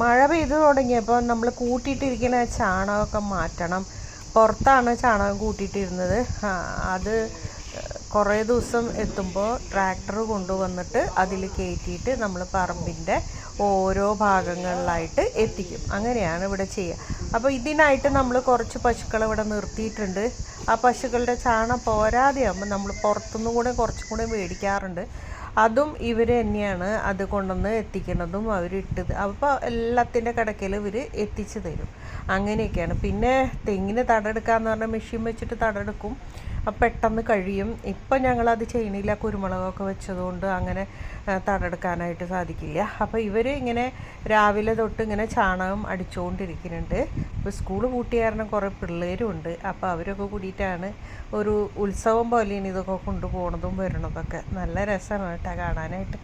മഴ പെയ്തു തുടങ്ങിയപ്പോൾ നമ്മൾ കൂട്ടിയിട്ടിരിക്കുന്ന ചാണകമൊക്കെ മാറ്റണം. പുറത്താണ് ചാണകം കൂട്ടിയിട്ടിരുന്നത്. അത് കുറേ ദിവസം എത്തുമ്പോൾ ട്രാക്ടർ കൊണ്ടുവന്നിട്ട് അതിൽ കയറ്റിയിട്ട് നമ്മൾ പറമ്പിന്റെ ഓരോ ഭാഗങ്ങളിലായിട്ട് എത്തിക്കും. അങ്ങനെയാണ് ഇവിടെ ചെയ്യുക അപ്പോൾ ഇതിനായിട്ട് നമ്മൾ കുറച്ച് പശുക്കളെ ഇവിടെ നിർത്തിയിട്ടുണ്ട്. ആ പശുക്കളുടെ ചാണകം പോരാതെയാകുമ്പോൾ നമ്മൾ പുറത്തുനിന്നും കൂടെ കുറച്ചും കൂടെ മേടിക്കാറുണ്ട്. അതും ഇവർ തന്നെയാണ് അത് കൊണ്ടുവന്ന് എത്തിക്കുന്നതും അവരിട്ടത് അപ്പോൾ എല്ലാത്തിന്റെ കിടക്കയിൽ ഇവർ എത്തിച്ചു തരും. അങ്ങനെയൊക്കെയാണ്. പിന്നെ തെങ്ങിന് തടെടുക്കാന്ന് പറഞ്ഞാൽ മെഷീൻ വെച്ചിട്ട് തടെടുക്കും അപ്പം പെട്ടെന്ന് കഴിയും. ഇപ്പം ഞങ്ങളത് ചെയ്യണില്ല. കുരുമുളകൊക്കെ വെച്ചതുകൊണ്ട് അങ്ങനെ തടെടുക്കാനായിട്ട് സാധിക്കില്ല. അപ്പോൾ ഇവർ ഇങ്ങനെ രാവിലെ തൊട്ട് ഇങ്ങനെ ചാണകം അടിച്ചുകൊണ്ടിരിക്കുന്നുണ്ട് ഇപ്പോൾ സ്കൂൾ പൂട്ടിയ കാരണം കുറേ പിള്ളേരും ഉണ്ട് അപ്പോൾ അവരൊക്കെ കൂടിയിട്ടാണ് ഒരു ഉത്സവം പോലെയാണ് ഇതൊക്കെ കൊണ്ടുപോകുന്നതും വരുന്നതൊക്കെ നല്ല രസമാണ്. കാണാനായിട്ട്.